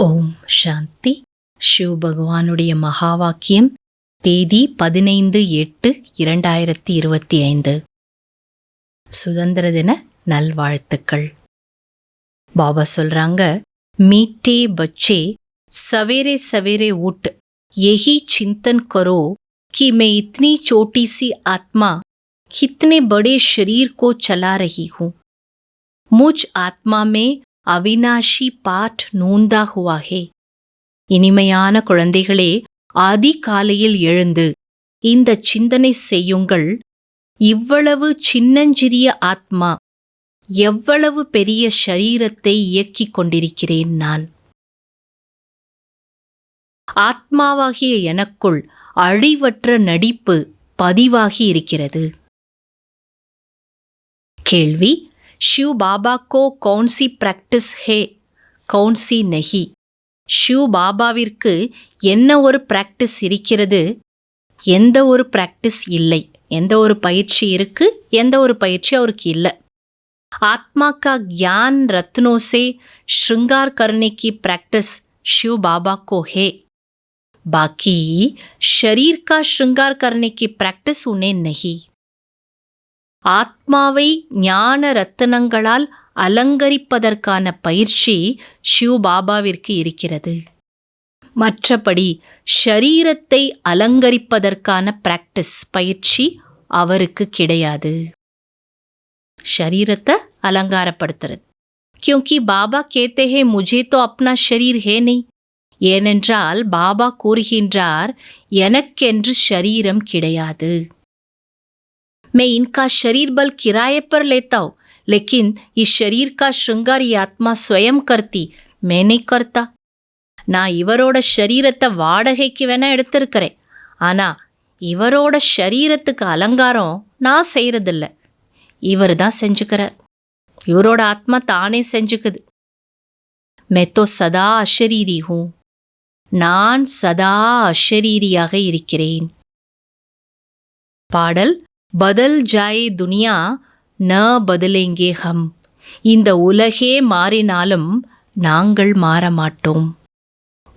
ஓம் சாந்தி சிவ பகவானுடைய மகா வாக்கியம் தேதி பதினைந்து எட்டு இரண்டாயிரத்தி இருபத்தி ஐந்து சுதந்திர தின நல்வாழ்த்துக்கள் பாபா சொல்றாங்க மீட்டே பச்சே सवेरे सवेरे उठ यही चिंतन करो कि मैं इतनी छोटी सी आत्मा कितने बड़े शरीर को चला रही हूं मुझ आत्मा में அவினாஷி பாட் நூந்தாகுவாகே. இனிமையான குழந்தைகளே அதிகாலையில் எழுந்து இந்த சிந்தனை செய்யுங்கள். இவ்வளவு சின்னஞ்சிறிய ஆத்மா எவ்வளவு பெரிய ஷரீரத்தை இயக்கிக் கொண்டிருக்கிறேன் நான். ஆத்மாவாகிய எனக்குள் அழிவற்ற நடிப்பு பதிவாகி இருக்கிறது. கேள்வி शिव बाबा को कौन सी प्रैक्टिस है कौन सी नहीं ஷிவ் பாபாவிற்கு என்ன ஒரு பிராக்டிஸ் இருக்கிறது எந்த ஒரு பிராக்டிஸ் இல்லை எந்த ஒரு பயிற்சி இருக்கு எந்த ஒரு பயிற்சி அவருக்கு இல்லை आत्मा का ज्ञान रत्नों से श्रृंगार करने की प्रैक्टिस शिव बाबा को है बाकी शरीर का श्रृंगार करने की प्रैक्टिस उन्हें नहीं ஆத்மாவை ஞான ரத்தனங்களால் அலங்கரிப்பதற்கான பயிற்சி ஷிவ் பாபாவிற்கு இருக்கிறது. மற்றபடி ஷரீரத்தை அலங்கரிப்பதற்கான பிராக்டிஸ் பயிற்சி அவருக்கு கிடையாது. शरीरत अलंकारப்படுத்துறது क्योंकि பாபா கேத்தேஹே हैं मुझे तो अपना शरीर ஏனென்றால் பாபா கூறுகின்றார் எனக்கென்று ஷரீரம் கிடையாது. मैं इनका शरीर बल किराए पर लेता हूं लेकिन इस शरीर का श्रृंगार ये आत्मा स्वयं करती मैं नहीं करता நான் இவரோட ஷரீரத்தை வாடகைக்கு வேணா எடுத்திருக்கிறேன் ஆனா இவரோட ஷரீரத்துக்கு அலங்காரம் நான் செய்யறதில்ல இவர் தான் செஞ்சுக்கிறார் இவரோட ஆத்மா தானே செஞ்சுக்குது மே தோ சதா அஷரீரி ஹூ நான் சதா அஷரீரியாக இருக்கிறேன் பாடல் பதல் ஜாயே துனியா ந பதலேங்கே ஹம் இந்த உலகே மாறினாலும் நாங்கள் மாற மாட்டோம்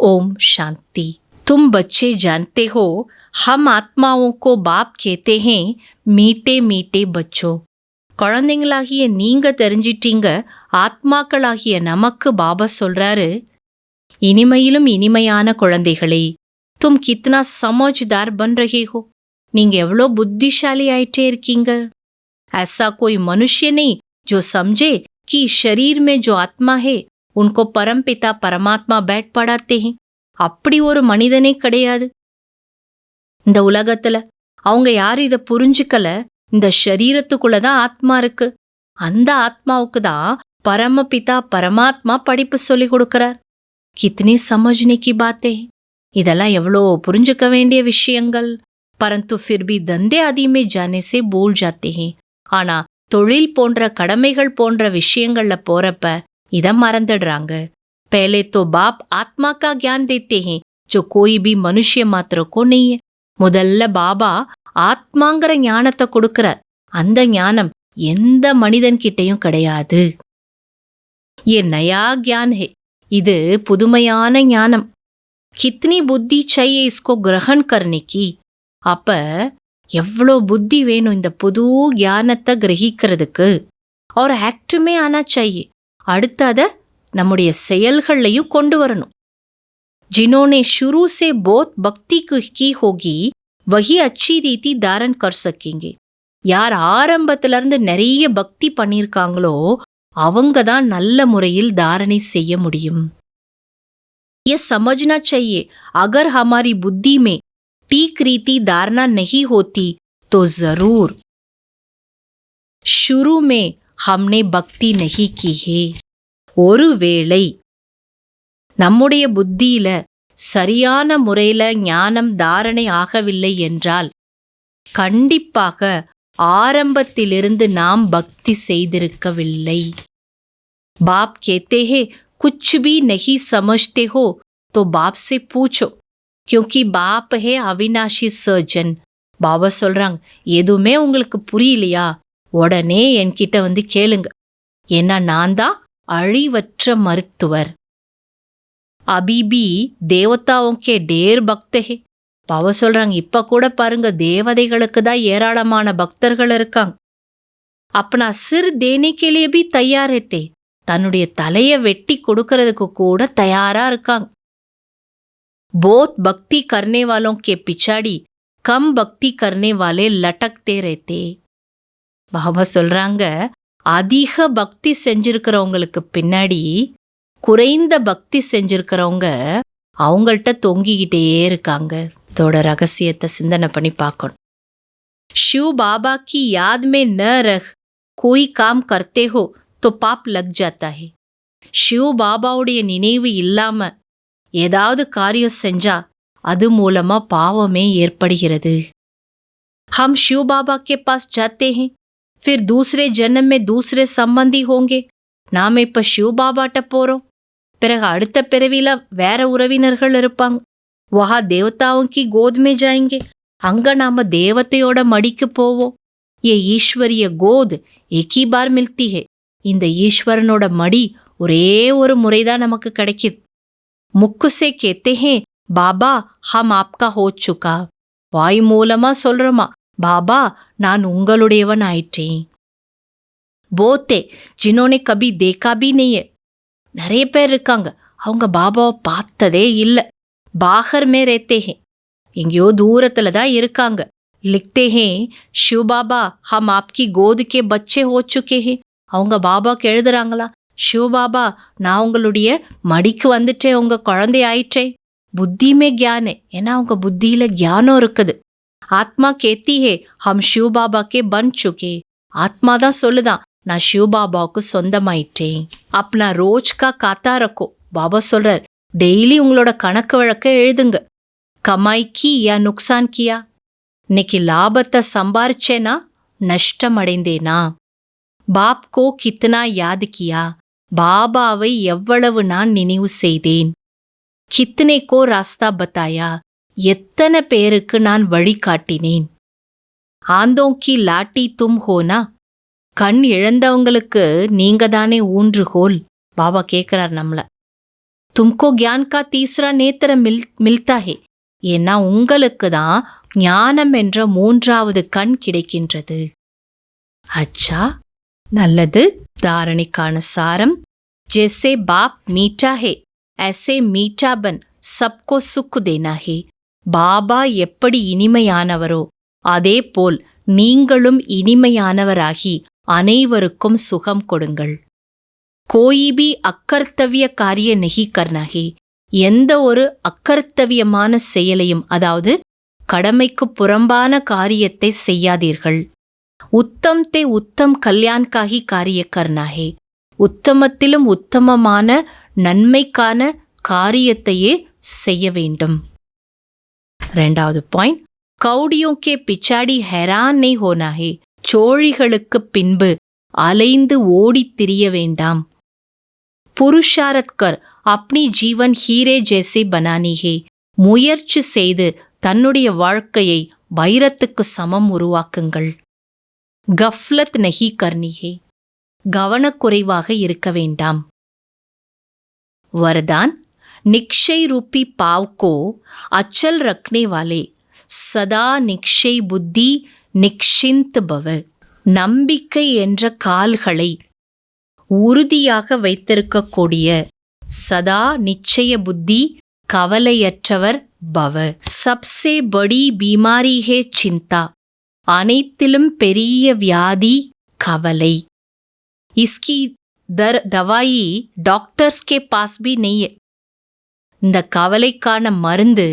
ஓம் சாந்தி तुम बच्चे जानते हो हम आत्माओं को बाप कहते हैं மீட்டே மீட்டே பச்சோ குழந்தைங்களாகிய நீங்க தெரிஞ்சிட்டீங்க ஆத்மாக்களாகிய நமக்கு பாபா சொல்றாரு இனிமையிலும் இனிமையான குழந்தைகளே தும் கித்னா சமோஜ்தார் பன் ரஹே ஹோ நீங்க எவ்வளோ புத்திசாலி ஆயிட்டே இருக்கீங்க ऐसा कोई मनुष्य नहीं जो समझे कि शरीर में जो आत्मा है उनको परम पिता परमात्मा बैठ पढ़ाते हैं அப்படி ஒரு மனிதனே கிடையாது இந்த உலகத்துல அவங்க யாரும் இத புரிஞ்சுக்கல இந்த ஷரீரத்துக்குள்ள தான் ஆத்மா இருக்கு அந்த ஆத்மாவுக்கு தான் பரமபிதா பரமாத்மா படிப்பு சொல்லி கொடுக்கறார் கித்னி சமஜ்னே கி பாத்தே இதெல்லாம் எவ்வளோ புரிஞ்சுக்க வேண்டிய விஷயங்கள் பரந்து ஃபிர் பி தந்தே ஆதி மே ஜானே சே பூல் ஜாத்தே ஹே ஆனா தொழில் போன்ற கடமைகள் போன்ற விஷயங்கள்ல போறப்ப இத மறந்துடுறாங்க पहले तो बाप आत्मा का ज्ञान देते हैं जो कोई भी मनुष्य मात्र को नहीं है முதல்ல பாபா ஆத்மாங்கிற ஞானத்தை கொடுக்கிறார் அந்த ஞானம் எந்த மனிதன்கிட்டயும் கிடையாது ये नया ज्ञान है இது புதுமையான ஞானம் கித்னி புத்தி चाहिए इसको ग्रहण करने की அப்ப எவ்வளோ புத்தி வேணும் இந்த புது ஞானத்தை கிரகிக்கிறதுக்கு और एक्ट में आना चाहिए அடுத்து அதை நம்முடைய செயல்கள்லையும் கொண்டு வரணும் जिन्होंने शुरू से बहुत भक्ति की होगी वही अच्छी रीति धारण कर सकेंगे யார் ஆரம்பத்துல இருந்து நிறைய பக்தி பண்ணியிருக்காங்களோ அவங்க தான் நல்ல முறையில் தாரணை செய்ய முடியும் ये समझना चाहिए अगर हमारी बुद्धि में ठीक रीति धारणा नहीं होती तो जरूर शुरू में हमने भक्ति नहीं की है ஒருவேளை நம்முடைய புத்தியில சரியான முறையில ஞானம் தாரணை ஆகவில்லை என்றால் கண்டிப்பாக ஆரம்பத்திலிருந்து நாம் பக்தி செய்திருக்கவில்லை பாப் கேத்தே ஹே कुछ भी नहीं समझते हो तो बाप से पूछो கியூக்கி பாப் ஹே அவினாஷி சர்ஜன் பாபா சொல்கிறாங்க எதுவுமே உங்களுக்கு புரியலையா? உடனே என்கிட்ட வந்து கேளுங்க. ஏன்னா நான் தான் அழிவற்ற மருத்துவர். அபிபி தேவதாவுக்கே டேர் பக்தஹே பாவ சொல்கிறாங்க இப்போ கூட பாருங்க தேவதைகளுக்கு தான் ஏராளமான பக்தர்கள் இருக்காங்க. அப்போ நான் சிறு தேனிக்கிலேயே தயாரித்தே தன்னுடைய தலையை வெட்டி கொடுக்கறதுக்கு கூட தயாராக இருக்காங்க. बहुत भक्ति करने वालों के पिछाड़ी कम भक्ति करने वाले लटकते रहते பாபா சொல்றாங்க அதிக பக்தி செஞ்சிருக்கிறவங்களுக்கு பின்னாடி குறைந்த பக்தி செஞ்சிருக்கிறவங்க அவங்கள்ட்ட தொங்கிக்கிட்டே இருக்காங்க இதோட ரகசியத்தை சிந்தனை பண்ணி பார்க்கணும் शिव बाबा की याद में न रह कोई काम करते हो तो पाप लग जाता है शिव பாபாவுடைய நினைவு இல்லாம ஏதாவது காரியம் செஞ்சா அது மூலமா பாவமே ஏற்படுகிறது हम शिव बाबा के पास जाते हैं फिर दूसरे जन्म में दूसरे संबंधी होंगे நாம இப்ப சிவ பாபாட்ட போறோம் பிறகு அடுத்த பிறவில வேற உறவினர்கள் இருப்பாங்க வஹா தேவதாவும் கி கோத் மே ஜாயங்கே அங்க நாம தேவதையோட மடிக்கு போவோம் ஏ ஈஸ்வரிய கோத் ஏகி பார் மில்தி ஹே இந்த ஈஸ்வரனோட மடி ஒரே ஒரு முறைதான் நமக்கு கிடைக்குது முக்கு சே கேத்தே ஹே பாபா ஹம் ஆப்கா ஹோ சுக்கா வாய் மூலமா சொல்றமா பாபா நான் உங்களுடையவன் ஆயிட்டேன் போத்தே ஜினோனே கபி தேக்காபி நெய்ய நிறைய பேர் இருக்காங்க அவங்க பாபாவை பார்த்ததே இல்லை பாகர் மே எங்கேயோ தூரத்துல தான் இருக்காங்க லிக்தே ஹே ஷிவ் பாபா ஹம் ஆப்கி கோதுக்கே பச்சே ஹோ சுக்கே ஹே அவங்க பாபாவுக்கு எழுதுறாங்களா ஷிவ் பாபா நான் உங்களுடைய மடிக்கு வந்துட்டேன் உங்க குழந்தை ஆயிற்றே. புத்தியுமே கியானே. ஏன்னா அவங்க புத்தியில கியானம் இருக்குது. ஆத்மா கேத்திஹே ஹம் ஷிவ் பாபா பன் சுகே. ஆத்மா தான் சொல்லுதான் நான் ஷிவ் பாபாவுக்கு சொந்தமாயிட்டேன் அப்பனா ரோஜ் கா காத்தா ரக்கோ பாபா சொல்றார் டெய்லி உங்களோட கணக்கு வழக்க எழுதுங்க. கமாய் கி யா நுக்சான் கியா? இன்னைக்கு லாபத்தை சம்பாரிச்சேனா? நஷ்டம் அடைந்தேனா பாப் கோ கித்தனா யாது கியா? பாபாவை எவ்வளவு நான் நினைவு செய்தேன். கித்தனை கோ ராஸ்தா பத்தாயா எத்தனை பேருக்கு நான் வழிகாட்டினேன் ஆந்தோங்கி லாட்டி தும் ஹோனா கண் இழந்தவங்களுக்கு நீங்க தானே ஊன்றுகோல் பாபா கேக்குறார் நம்மள. தும்கோ கியான் கா தீஸ்ரா நேத்திர மில் மில்தா ஹே ஏன்னா உங்களுக்கு தான் ஞானம் என்ற மூன்றாவது கண் கிடைக்கின்றது. அச்சா நல்லது. தாரணிக்கான சாரம் ஜெசே பாப் மீட்டா ஹே ऐसे மீட்டா பன் சப்கோ சுக்கு ஹே பாபா எப்படி இனிமையானவரோ அதேபோல் நீங்களும் இனிமையானவராகி அனைவருக்கும் சுகம் கொடுங்கள். கோயிபி அக்கர்த்தவிய காரிய நெகி கர்ணஹே எந்த ஒரு அக்கர்த்தவியமான செயலையும் அதாவது கடமைக்கு புறம்பான காரியத்தை செய்யாதீர்கள். உத்தம் தே உத்தம் கல்யாண்காகி காரிய கர்ணாஹே உத்தமத்திலும் உத்தமமான நன்மைக்கான காரியத்தையே செய்ய வேண்டும். ரெண்டாவது பாயிண்ட் கவுடியோக்கே பிச்சாடி ஹெரானே ஹோனாகே. சோழிகளுக்கு சோழிகளுக்குப் பின்பு அலைந்து ஓடித் திரிய வேண்டாம். புருஷாரத்கர் அப்னி ஜீவன் ஹீரே ஜெய்சே பனானிஹே முயற்சி செய்து தன்னுடைய வாழ்க்கையை வைரத்துக்கு சமம் உருவாக்குங்கள். கஃப்லத் நஹி கர்னி ஹே கவனக்குறைவாக இருக்க வேண்டாம் वरदान निक्षय रूपी पाव को अचल रखने वाले சதா நிக்ஷை புத்தி நிக்ஷிந்த் பவ நம்பிக்கை என்ற கால்களை உறுதியாக வைத்திருக்கக்கூடிய சதா நிச்சய புத்தி கவலையற்றவர் பவ சப்சே படி பீமாரி ஹே சிந்தா அனைத்திலும் பெரிய வியாதி கவலை இஸ்கி दर दवाई டாக்டர்ஸ் கே பாஸ் பி நெய்ய இந்த கவலைக்கான மருந்து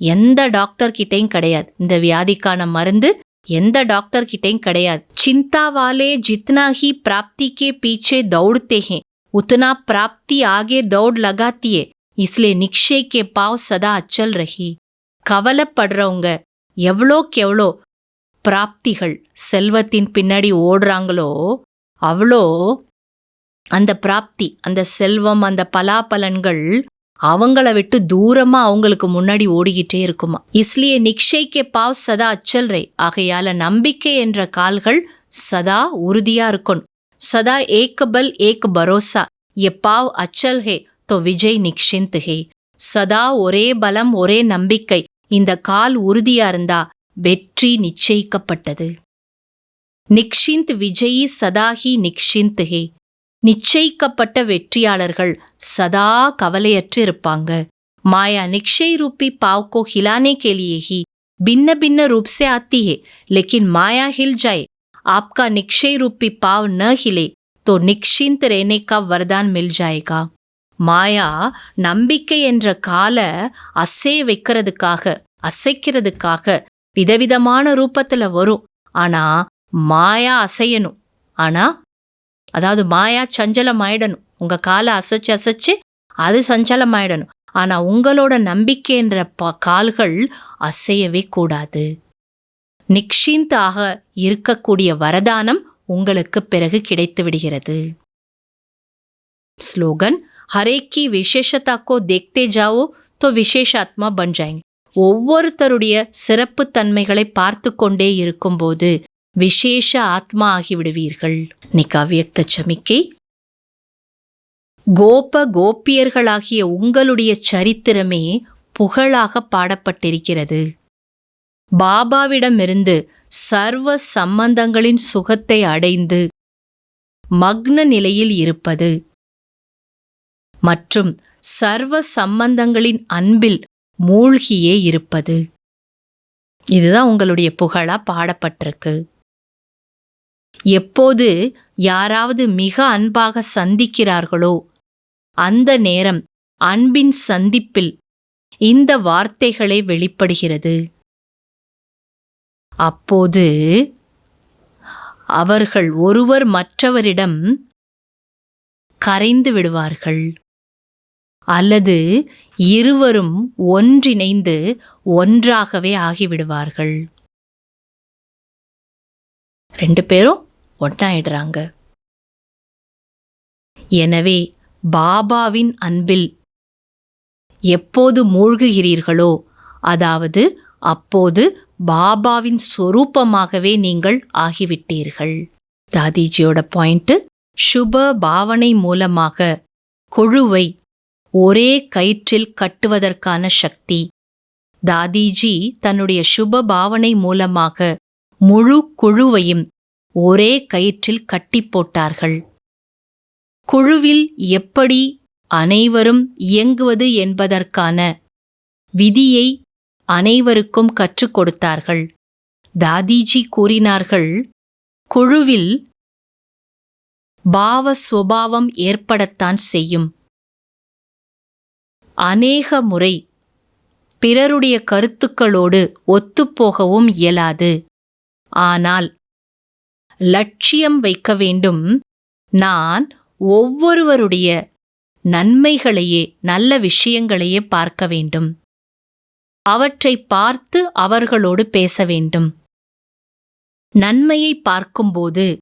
எந்த டாக்டர் கிட்டையும் கிடையாது இந்த வியாதிக்கான மருந்து எந்த டாக்டர் கிட்டையும் கிடையாது चिंता वाले जितना ही प्राप्ति के पीछे दौड़ते हैं उतना प्राप्ति आगे दौड़ लगाती है इसलिए निक्षय के पाव सदा अचल रही கவலைப்படுறவங்க எவ்வளோக்கு எவ்வளோ பிராப்திகள் செல்வத்தின் பின்னாடி ஓடுறாங்களோ அவ்வளோ அந்த பிராப்தி அந்த செல்வம் அந்த பலாபலன்கள் அவங்கள விட்டு தூரமா அவங்களுக்கு முன்னாடி ஓடிக்கிட்டே இருக்குமா? இஸ்லியே நிக்ஷைக்கே பாவ் சதா அச்சல் ரே. ஆகையால நம்பிக்கை என்ற கால்கள் சதா உறுதியா இருக்கணும். சதா ஏகபல் ஏக் பரோசா. எ பாவ் அச்சல் ஹே தோ விஜய் நிக்ஷிந்த் ஹே. சதா ஒரே பலம் ஒரே நம்பிக்கை. இந்த கால் உறுதியா இருந்தா வெற்றி நிச்சயிக்கப்பட்டது நிக்ஷிந்த் விஜயி சதாஹி நிக்ஷிந்த் ஹே நிச்சயிக்கப்பட்ட வெற்றியாளர்கள் சதா கவலையற்று இருப்பாங்க माया निक्षय रूपी पाव को हिलाने के लिए ही भिन्न भिन्न रूप से आती है लेकिन माया हिल जाए आपका निक्षय रूपी पाव न हिले तो निश्चिंत रहने का वरदान मिल जाएगा மாயா நம்பிக்கை என்ற கால அசைய வைக்கிறதுக்காக அசைக்கிறதுக்காக விதவிதமான ரூபத்துல வரும் ஆனா மாயா அசையணும் ஆனா அதாவது மாயா சஞ்சலம் ஆயிடணும் உங்க காலை அசைச்சு அசைச்சு அது சஞ்சலம் ஆயிடணும் ஆனா உங்களோட நம்பிக்கை என்ற ப கால்கள் அசையவே கூடாது நிக்ஷிந்தாக இருக்கக்கூடிய வரதானம் உங்களுக்கு பிறகு கிடைத்து விடுகிறது ஸ்லோகன் हरे की विशेषता को देखते जाओ तो विशेषात्मा बन जाएंगे ஒவ்வொருத்தருடைய சிறப்புத்தன்மைகளை பார்த்து கொண்டே இருக்கும்போது விசேஷ ஆத்மா ஆகிவிடுவீர்கள். நிகாவியக்த சமிக்கை. கோப கோபியர்களாகிய உங்களுடைய சரித்திரமே புகழாக பாடப்பட்டிருக்கிறது. பாபாவிடமிருந்து சர்வ சம்பந்தங்களின் சுகத்தை அடைந்து மக்ன நிலையில் இருப்பது. மற்றும் சர்வ சம்பந்தங்களின் அன்பில் மூழ்கியே இருப்பது. இதுதான் உங்களுடைய புகழா பாடப்பட்டிருக்கு. எப்போது யாராவது மிக அன்பாக சந்திக்கிறார்களோ அந்த நேரம் அன்பின் சந்திப்பில் இந்த வார்த்தைகளே வெளிப்படுகிறது. அப்போது அவர்கள் ஒருவர் மற்றவரிடம் கரைந்து விடுவார்கள். அல்லது இருவரும் ஒன்றிணைந்து ஒன்றாகவே ஆகிவிடுவார்கள். ரெண்டு பேரும் ஒன்றாயிடுறாங்க. எனவே பாபாவின் அன்பில் எப்போது மூழ்குகிறீர்களோ அதாவது அப்போது பாபாவின் சொரூபமாகவே நீங்கள் ஆகிவிட்டீர்கள். தாதிஜியோட பாயிண்ட் சுப பாவனை மூலமாக கொழுவை ஒரே கயிற்றில் கட்டுவதற்கான சக்தி. தாதிஜி தன்னுடைய சுப பாவனை மூலமாக முழு குழுவையும் ஒரே கயிற்றில் கட்டி போட்டார்கள். குழுவில் எப்படி அனைவரும் இயங்குவது என்பதற்கான விதியை அனைவருக்கும் கற்றுக் கொடுத்தார்கள். தாதிஜி கூறினார்கள் குழுவில் பாவ சுபாவம் ஏற்படத்தான் செய்யும். அநேக முறை பிறருடைய கருத்துக்களோடு ஒத்துப்போகவும் இயலாது. ஆனால் லட்சியம் வைக்க வேண்டும். நான் ஒவ்வொருவருடைய நன்மைகளையே நல்ல விஷயங்களையே பார்க்க வேண்டும். அவற்றை பார்த்து அவர்களோடு பேச வேண்டும். நன்மையை பார்க்கும்போது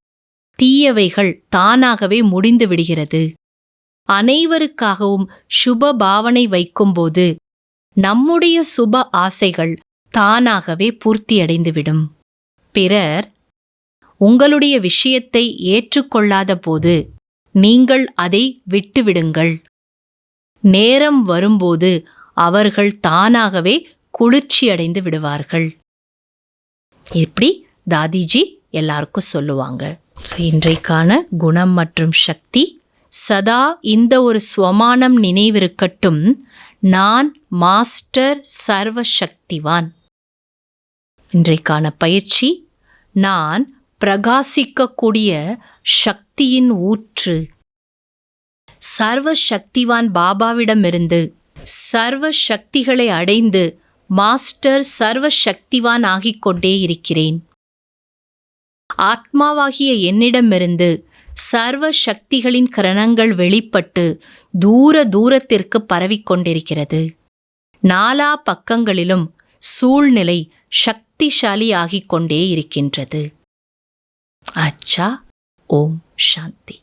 தீயவைகள் தானாகவே முடிந்து விடுகிறது. அனைவருக்காகவும் சுப பாவனை வைக்கும்போது நம்முடைய சுப ஆசைகள் தானாகவே பூர்த்தியடைந்துவிடும். பிறர் உங்களுடைய விஷயத்தை ஏற்றுக்கொள்ளாத போது நீங்கள் அதை விட்டுவிடுங்கள். நேரம் வரும்போது அவர்கள் தானாகவே குளிர்ச்சியடைந்து விடுவார்கள். எப்படி தாதிஜி எல்லாருக்கும் சொல்லுவாங்க. ஸோ இன்றைக்கான குணம் மற்றும் சக்தி சதா இந்த ஒரு ஸ்வமானம் நினைவிருக்கட்டும் நான் மாஸ்டர் சர்வ சக்திவான் இன்றைக்கான பயிற்சி நான் பிரகாசிக்கக்கூடிய சக்தியின் ஊற்று. சர்வ சக்திவான் பாபாவிடமிருந்து சர்வ சக்திகளை அடைந்து மாஸ்டர் சர்வ சக்திவான் ஆகிக்கொண்டே இருக்கிறேன். ஆத்மாவாகிய என்னிடமிருந்து சர்வ சக்திகளின் கிரணங்கள் வெளிப்பட்டு தூர தூரத்திற்கு பரவிக்கொண்டிருக்கிறது. நாலா பக்கங்களிலும் சூழ்நிலை சக்திசாலி ஆகிக் கொண்டே இருக்கின்றது. அச்சா ஓம் சாந்தி.